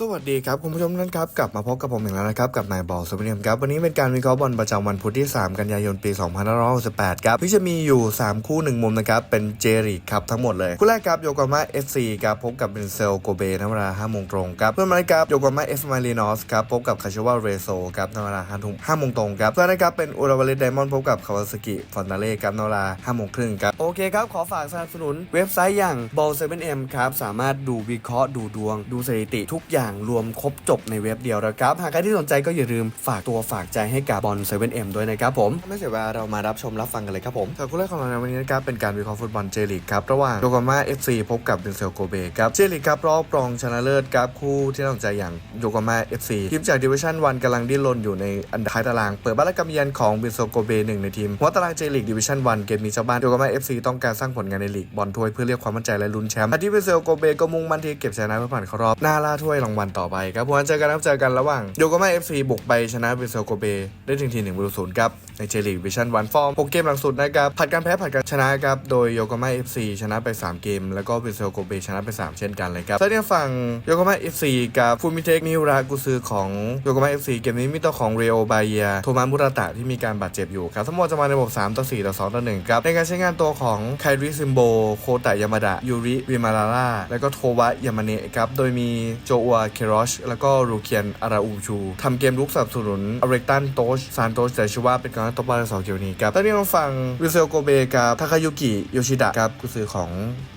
สวัสดีครับ คุณผู้ชมท่านครับ กลับมาพบกับผมอีกแล้วนะครับ กับนายบอลสุเนียมครับ วันนี้เป็นการวิเคราะห์บอลประจำวันพุธที่ 3 กันยายนปี 2568 ครับที่จะมีอยู่ 3 คู่ 1 มุมนะครับ เป็นเจริกครับทั้งหมดเลย คู่แรกครับโยโกมาเอฟซีครับพบกับเบนเซลโกเบในเวลา5โมงตรงครับเพื่อนมาครับโยโกมาเอฟมารีนอสครับพบกับคาชิวาเรโซครับในเวลา5ทุ่ม5โมงตรงครับแล้วนะครับเป็นอุราวาเลไดมอนด์พบกับคาวาซากิฟอนตาเล่ครับในเวลา5โมงครึ่งครับโอเคครับขอฝากสนับสนุนเว็บไซต์อย่าง ball 7 m ครับสามารถดูวิเคราะห์ดูดวง ดูสถิติทุกอย่างรวมครบจบในเว็บเดียวนะครับ หากใครที่สนใจก็อย่าลืมฝากตัวฝากใจให้กับบอล 7M ด้วยนะครับผมไม่เสียเวลาเรามารับชมรับฟังกันเลยครับผมสำหรับคู่แรกของเราในวันนี้นะครับเป็นการวิเคราะห์ฟุตบอลเจลีกครับระหว่างโยโกมา FC พบกับเบนเซลโกเบครับเจลีกครับรอบรองชนะเลิศครับคู่ที่น่าสนใจอย่างโยโกมา FC ทีมจากดิวิชั่น1กำลังดิ้นรนอยู่ในอันดับท้ายตาราง เปิดบ้านและกำเยือนของเบนเซลโกเบหนึ่งในทีมหัวตารางเจลีกดิวิชั่น1เกมนี้เจ้าบ้านโยโกมา FC ต้องการสร้างผลงานในลีกบอลถ้วยเพื่อเรียกความมั่นใจและลุ้นแชมป์ที่เบนเซลโกเบก็มุ่งมั่นที่จะเก็บชนะเพื่อผ่านเข้ารอบหน้าล่าถ้วยรางวัลต่อไปครับวันเจอกันครับเจอกันระหว่างโยโกมา FC บุกไปชนะเบนเซลโกเบได้ถึงทีหนึ่งประตูศูนย์ครับในเจลีกวิชั่น1ฟอร์ม6เกมหลังสุดนะครับผัดการแพ้ผัดการชนะครับโดยโยโกมา FC ชนะไป 3 เกม แล้วก็เบนเซลโกเบชนะไป 3 เช่นกันเลยครับแล้วเนี่ยฝั่งโยโกมา FC กับฟูมิเทคมิวรากุซือของโยโกมา FC เกมนี้มีตัวของเรโอบาเอียโทมัสมุราตะที่มีการบาดเจ็บอยู่ครับทั้งหมดจะมาในระบบ3ต่อ4ต่อ2ต่อ1ครับในการใช้งานตัวของไคริซิมโบโคตะยามาดะยูริวิมาราร่าแล้วก็โทวะยามาเนะครับโดยมีโจอัวเคโรชแล้วก็รูเคียนอาราอูชูทำเกมลุกสนับสนุนอเรกตันโตชซานโตชแต่ชื่อว่าเป็นการตบอลสองเกมนี้ครับตอนนี้เราฟังวิเซลโกเบกับทาคายุกิโยชิดะครับกุซือของ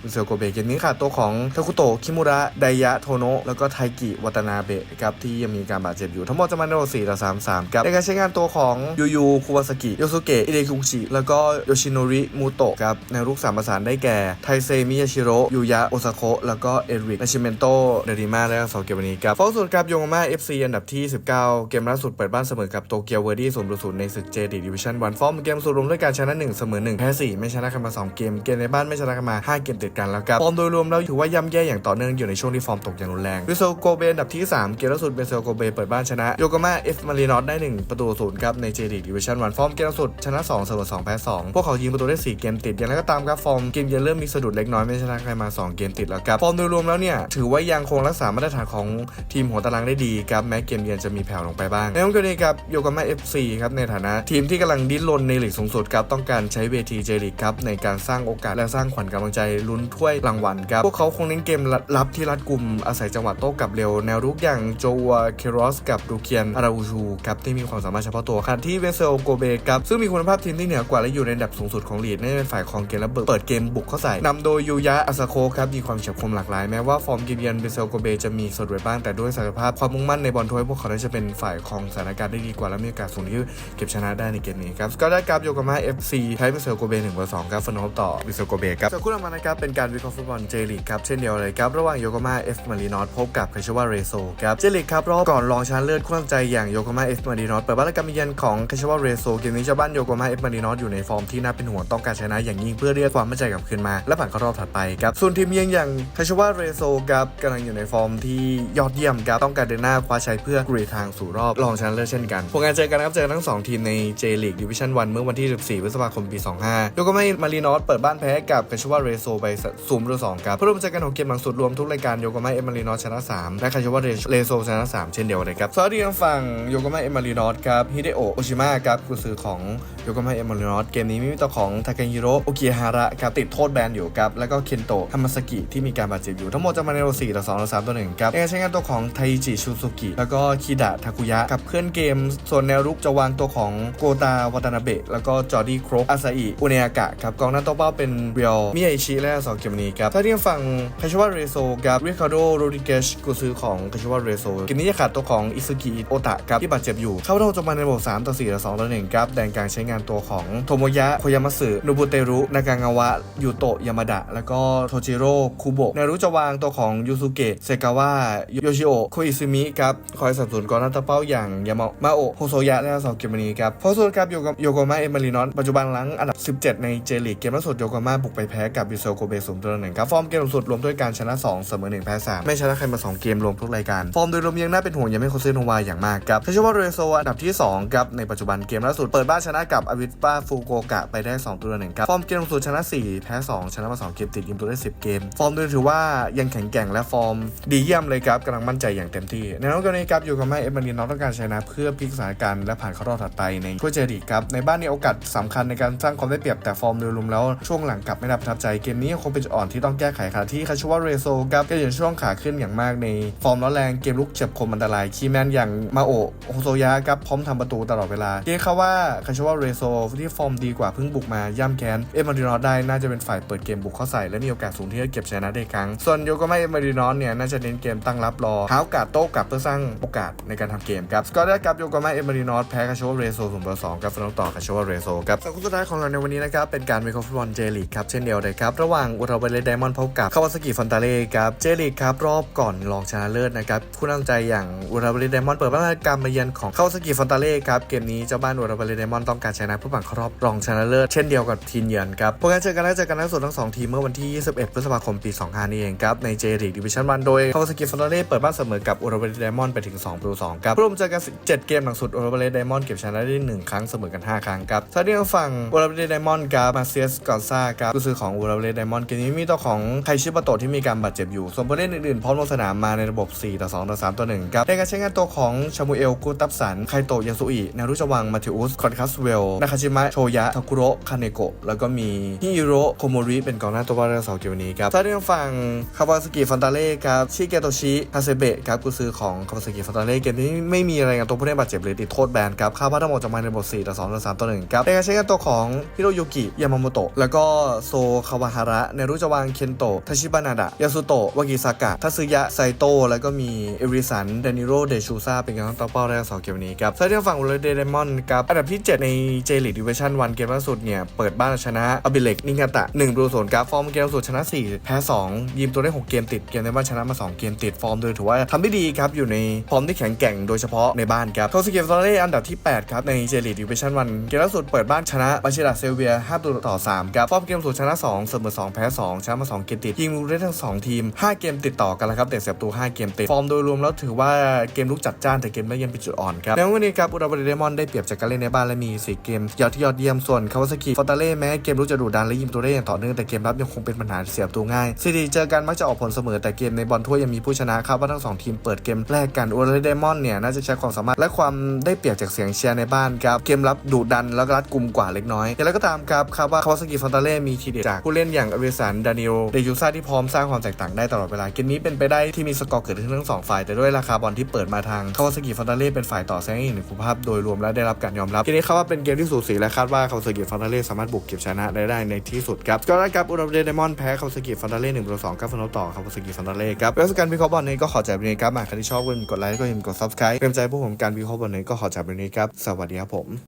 วิเซลโกเบเกมนี้ขาดตัวของทาคุโตะคิมุระไดยะโทโนะแล้วก็ไทกิวัตนาเบะครับที่ยังมีการบาดเจ็บอยู่ ทั้งหมดจะมาในระบบ4ต่อ3 3ครับในการใช้งานตัวของยูยูคุวาสกิโยสุเกะอิเดคุงชิแล้วก็โยชิโนริมูโตะครับในลูกสามประสานได้แก่ไทเซมิยาชิโรยูยะโอซาโคะแล้วก็เอริกนาชิเมนโตเดริมาและสองเกมวันนี้ครับฟอลสุดครับโยงมา FC อันดับที่ 19 เกมล่าสุดเปิดบ้านเสมอกับโตเกียวเวอร์ดี้ศูนย์ประศูนย์ในศึกเจดีดิวิชั่นวันฟอร์มเกมสุดรวมด้วยการชนะ1เสมอ1แพ้4ไม่ชนะกันมา 2 เกม เกมในบ้านไม่ชนะกันมา 5 เกมติดกันแล้วครับ ฟอร์มโดยรวมแล้วถือว่าย่ำแย่อย่างต่อเนื่องอยู่ในช่วงที่ฟอร์มตกอย่างรุนแรงวิโซโกเบอันดับที่ 3 เกมล่าสุดเบเซลโกเบเปิดบ้านชนะโยโกมาเอฟมารีนอตได้ 1 ประตูศูนย์ครับในเจดีดิวิชั่นวันฟอร์มเกมล่าสุดชนะ2เสมอ2แพ้2พวกเขายิงประตูได้4เกมติดอย่างไรก็ตามครับฟอร์มเกมเยือนเริ่มมีสะดุดเล็กน้อยไม่ชนะใครมา 2 เกมติดแล้วครับฟอร์มโดยรวมแล้วเนี่ยถือว่ายังคงรักษามาตรฐานของทีมหัวตารางได้ดีครับแม้เกมเยือนจะมีแผ่วลงไปบ้างในห้องเกมนี้ครับโยโกมาเอฟซีครับในฐานะทีมที่กำลังดิ้นรนในหลีกสูงสุดครับต้องการใช้เวทีเจลีกครับในการสร้างโอกาสและสร้างขวัญกำลังใจลุ้นถ้วยรางวัลครับพวกเขาคงเน้นเกมรับที่รัดกลุ่มอาศัยจังหวะโต้กลับเร็วแนวรุกอย่างโจวเคโรสกับดูเคียนอาราอูชูครับที่มีความสามารถเฉพาะตัวขณะที่เวเซลโกเบครับซึ่งมีคุณภาพทีมที่เหนือกว่าและอยู่ในอันดับสูงสุดของลีกนั่นฝ่ายครองเกมและเปิดเกมบุกเข้าใส่นำโดยยูยะอาซาโคครับมีความเฉียบคมหลากหลายแม้ว่าฟอร์มเกมเยือนเวเซลโกเบจะมีสะดุดบ้าง แต่ด้วยศักยภาพความมุ่งมั่นในบอลถ้วยพวกเขาได้จะเป็นฝ่ายครองสถานการณ์ได้ดีกว่าและมีโอกาสสูงที่เก็บชนะได้ในเกมนี้ครับก็ได้กับโยโกมาเอฟซีไทยเวเซลโกเบหนึ่งต่อสองครับฟนอฟต่อเวเซลโกเบครับจากคู่ต่อมานะครับเป็นการวิเคราะห์ฟุตบอลเจลีกครับเช่นเดียวเลยครับระหว่างโยโกมาเอฟมารีนอตพบกับคาชิวาเรโซครับเจลีกครับรอบก่อนรองชนะเลิศคู่ตั้งใจอย่างโยโกมาเอฟมารีนอตเปิดบ้านและการเยือนของคาชิวาเรโซเกมนี้เจ้าบ้านโยโกมาเอฟมารีนอตอยู่ในฟอร์มที่น่าเป็นห่วงต้องการชนะอย่างยิ่งเพื่อเรียกความมั่นใจกลับคืนมา และผ่านเข้ารอบถัดไปครับส่วนทีมเยือนอย่างคาชิวาเรโซครับกำลังอยู่ในฟอร์มที่ยอดเยี่ยมครับต้องการเดินหน้าคว้าชัยเพื่อกรีดทางสู่รอบรองชนะเลิศเช่นกันผลการเจอกันนะครับเจอทั้งสองทีมในเจลีกดิวิชั่น1เมื่อวันที่ 14 พฤษภาคมปี 25โยโกไมามารีนอตเปิดบ้านแพ้กับคาชิวาเรโซไปศูนย์ประตูสองครับเพื่อร่วมเจอกันของเกมหลังสุดรวมทุกรายการโยโกมาเอมารีนอตชนะ 3 และคาชิวาเรโซชนะ 3 เช่นเดียวกันครับสวัสดีทางฝั่งโยโกมาเอมารีนอตครับฮิเดโอโอชิมะครับกุซือของโยโกมาเอมารีนอตเกมนี้มีตัวของทาเกฮิโร่โอกิฮาระครับติดโทษแบนอยู่ครับแล้วก็เคนโตะฮามาสกิที่มีการบาดเจ็บอยู่ทั้งหมดจะมาในโร4ต่อ2ต่อ3ต่อ1ครับในการใช้งานตัวของไทจิชูซุกิแล้วก็คิดะทาคุยะกับเคลื่อนเกม ส่วนแนวรุกจะวางตัวของโกตาวาตานาเบะแล้วก็จอร์ดี้ครบอาซาอิอุเนอากะครับกองหน้าตัวเป้าเป็นเรียลมิยาอิชิและสองเกมนี้ครับถ้าเที่ฝั่งคาชิวะเรโซกับริคาโดโรดิเกชกุซือของคาชิวะเรโซกมนี้จะขาดตัวของอิซุกิโอตะครับที่บาดเจ็บอยู่ เข้าทั้งจะมาในบบ3ต่อ4ต่อ2ต่อ1ครับแดนกลางใช้งานตัวของโทโมยะโคยามัสึโนบุเตรุนากางาวะยูโตะยามาดะแล้วก็โทจิโร่คุโบะแนวรุกจะวางตัวของยูซุเกะเซกาวะโยชิโอะโคอิซึมิครับคอยสนับสนุนกองหน้าตัวเป้าอย่างยามามาโอะโฮโซยะและสองเกมนี้ครับเพราะส่วนครับโยโกมาเอมารีนอนปัจจุบันหลังอันดับ 17 ในเจลีกเกมล่าสุดโยโกมาบุกไปแพ้กับบิโซโกเบสูงตัวหนึ่งครับฟอร์มเกมล่าสุดรวมด้วยการชนะ 2 เสมอ1แพ้3ไม่ชนะใครมา 2 เกมรวมทุกรายการ ฟอร์มโดยรวมยังน่าเป็นห่วงยังไม่โคเซโนวาอย่างมากครับเชื่อว่าเรโซอันดับที่2ครับในปัจจุบันเกมล่าสุดเปิดบ้านชนะกับอวิสปาฟูโกกะไปได้ 2 ตัวหนึ่งครับฟอร์มเกมล่าสุดชนะ 4 แพ้ 2 ชนะมา 2 เกมติดยิมตัวได้ 10 เกม ฟอร์มโดยถือว่ายังแข็งแกร่งและฟอร์มดีเยี่ยมเลยครับกำลังมั่นใจอย่างเต็มที่ในน้องกรณีครับอยู่กับแม่เอฟมารีนอต้องการชนะเพื่อพลิกสถานการณ์และผ่านเข้ารอบถัดไปในถ้วยเจดีครับในบ้านนี้โอกาสสำคัญในการสร้างความได้เปรียบแต่ฟอร์มโดยรวมแล้วช่วงหลังกลับไม่ได้ประทับใจเกมนี้คงเป็นจุดอ่อนที่ต้องแก้ไขค่ะที่คาชูวเรโซครับก็อยู่ในช่วงขาขึ้นอย่างมากในฟอร์มร้อนแรงเกมลุกเฉียบคมอันตรายคีแมนอย่างมาโอะโฮโซยะครับพร้อมทำประตูตลอดเวลาเรียกเขาว่าคาชูวเรโซที่ฟอร์มดีกว่าเพิ่งบุกมาย่ำแค้นเอฟมารีนอได้น่าจะเป็นฝ่ายเปิดเกมบุกเข้าใส่และมีโอกาสสูงที่จะเก็บชนะได้ครั้งส่วนโยโกไมเอฟมารีนอเนี่ยน่าจะเน้นเกมตั้งรับรอหาโอกาสโต้กลับเพื่อสร้างโอกาสในการทำเกมครับสกอร์ได้กับโยโกไมเอมารีนอแพ้คาโชวาเรโซศูนย์ต่อสองครับฟนองต่อคาโชวาเรโซครับสองคู่สุดท้ายของเราในวันนี้นะครับเป็นการวิเคราะห์ฟุตบอลเจลีกครับเช่นเดียวเลยครับระหว่างอุราเบเลไดมอนด์พบกับคาวาซากิฟอนตาเล่ครับเจลีกครับรอบก่อนรองชนะเลิศนะครับผู้นำใจอย่างอุราเบเลไดมอนด์เปิดบ้านการมาเยือนของคาวาซากิฟอนตาเล่ครับเกมนี้เจ้าบ้านอุราเบเลไดมอนด์ต้องการชนะเพื่อผ่านเข้ารอบรองชนะเลิศเช่นเดียวกับทีมเยือนครับผลการเจอกันและเจอกันนัดสุดทั้งสองทีมเมื่อวันที่ 21 พฤษภาคม ปี 25นี่เองครับในเจลีกดิวิชั่นวันโดยคาวาซากิฟอนตาเล่เปิดบ้านเสมอกับอุราเบเลไดมอนด์ไปถึง2ประตู2ครับร่วมเจอกัน7เกมหลังสุดอุราเบเลไดมอนด์เก็บชนะได้หนึ่งครั้งเสมอกัน 5 ครั้งครับส่วนที่ทางฝั่งอุราเบเลไดมอนด์ครับมาเซียสกอนซาครับผู้ซื้อของอุราเบเลไดมอนด์เกมนี้มีตัวของไคชิบะโตะที่มีการบาดเจ็บอยู่ ส่วนผู้เล่นอื่นๆพร้อมลงสนามมาในระบบ4ต่อ2ต่อ3ต่อ1ครับในการใช้งานตัวของชามูเอลกูตับสันไคโตะยาสุอินารุจวังมาธิอุสคอนคัสเวลนาคาชิมะโชยะทาคุโระคาเนโกะแล้วก็มีฮิโรโคโมริเป็นกองหน้าตัวว่าเรือเสาเกมนี้ครับถ้าในฝั่งคาวาซากิฟอนตาเล่ครับชิเกโตชิฮาเซเบะครับกุซือของคาวาซากิฟอนตาเล่เกมนี้ไม่มีอะไรกับตัวผู้เล่นบาดเจ็บหรือติดโทษแบนครับคาดว่าทั้งหมดจะมาในบบ4ต่อ2ต่อ3ต่อ1ครับในการใช้งานตัวของฮิโรยุกิยามาโมโตะแล้วก็โซคาวาฮาระเนรุจวังเคนโตะทาชิบานาดะยาสุโตะวากิซากะทัสึยะไซโตะแล้วก็มีเอริสันเดนิโรเดชูซาเป็นกำลังต่อเป้าแรกสองเกมนี้ครับส่วนที่ฝั่งอุลเดเดมอนครับอันดับที่ 7 ในเจลิดิวิชั่นวันเกมล่าสุดเนี่ยเปิดบ้านชนะอบิเล็กนิงาตะ1ประตูศูนย์ครับฟอร์มเกมล่าสุดชนะ 4 แพ้ 2 ยิมตัวได้ 6 เกมติดเกมในบ้านชนะมา 2 เกมติดฟอร์มโดยถือว่าทำได้ดีครับอยู่ในฟอร์มที่แข็งแกร่งโดยเฉพาะในบ้านครับโทสเกมตอเล่อันดับที่ 8 ครับ ในเจลิ d ดิวิชั่นวันเกมล่าสุดเปิดบ้านชนะบาชิดาเซลเวีย5ประตูต่อ 3 ครับฟอร์มเกมสูตรชนะ 2 เสมอ 2 แพ้ 2 ชนะมา 2 เกมติดยิงลูกได้ทั้ง 2 ทีม 5 เกมติดต่อกันแล้วครับแต่เสียประตู 5 เกมติดฟอร์มโดยรวมแล้วถือว่าเกมลุกจัดจ้านแต่เกมไม่ยังเป็นจุดอ่อนครับในวันนี้ครับอุราบริเดมอนได้เปรียบจากการเล่นในบ้านและมี 4 เกมยอดที่ยอดเยี่ยมส่วนคาวาซากิฟอตาเล่แม้เกมลุกจะดุดันและยิงตัวได้อย่างต่อเนื่องแต่เกมรับยังคงเป็นปัญหาเสียประตูง่ายซีดีเจอกันมักจะออกผลเสมอแต่เกมในบอลถ้วยยังมีผู้ชนะครับว่าทั้งสองทีมเปิดเกมแรกกันอุราบริเดมอนเนี่ยน่าจะใช้ความสามารถและความได้เปรียบจากเสียงเชียร์ในบ้านครับเกมรับดุดันแล้วก็รัดกุมกว่าเล็กน้อยอย่างไรก็ตามครับคาว่าคาวาซากิฟอนตาเล่มีทีเด็ดจากผู้เล่นอย่างอเวสันดานิโอเดยูซาที่พร้อมสร้างความแตกต่างได้ตลอดเวลาเกมนี้เป็นไปได้ที่มีสกอร์เกิดขึ้นทั้งสองฝ่ายแต่ด้วยราคาบอลที่เปิดมาทางคาวาซากิฟอนตาเล่เป็นฝ่ายต่อแซงอีกหนึ่งคุณภาพโดยรวมและได้รับการยอมรับเกมนี้คาว่าเป็นเกมที่สูสีและคาดว่าคาวาซากิฟอนตาเล่สามารถบุกเก็บชนะได้ในที่สุดครับก็ได้กับอุราเดเดมอนแพ้คาวาซากิฟอนตาเล่หนึ่งต่อสองกับฟนต่อคาวาซากิฟอนตาเล่ครับแล้วการวิคราะห์บอลนนี้ก็ขอจากวันนี้ครับหากใครที่ชอบก็อย่าลืมกดไลค์ก็อย่าลืมกด subscribe เป็นใจพวกผมการวิเคราะห์บอลนี้ก็ขอจากวันนี้ครับ สวัสดีครับผม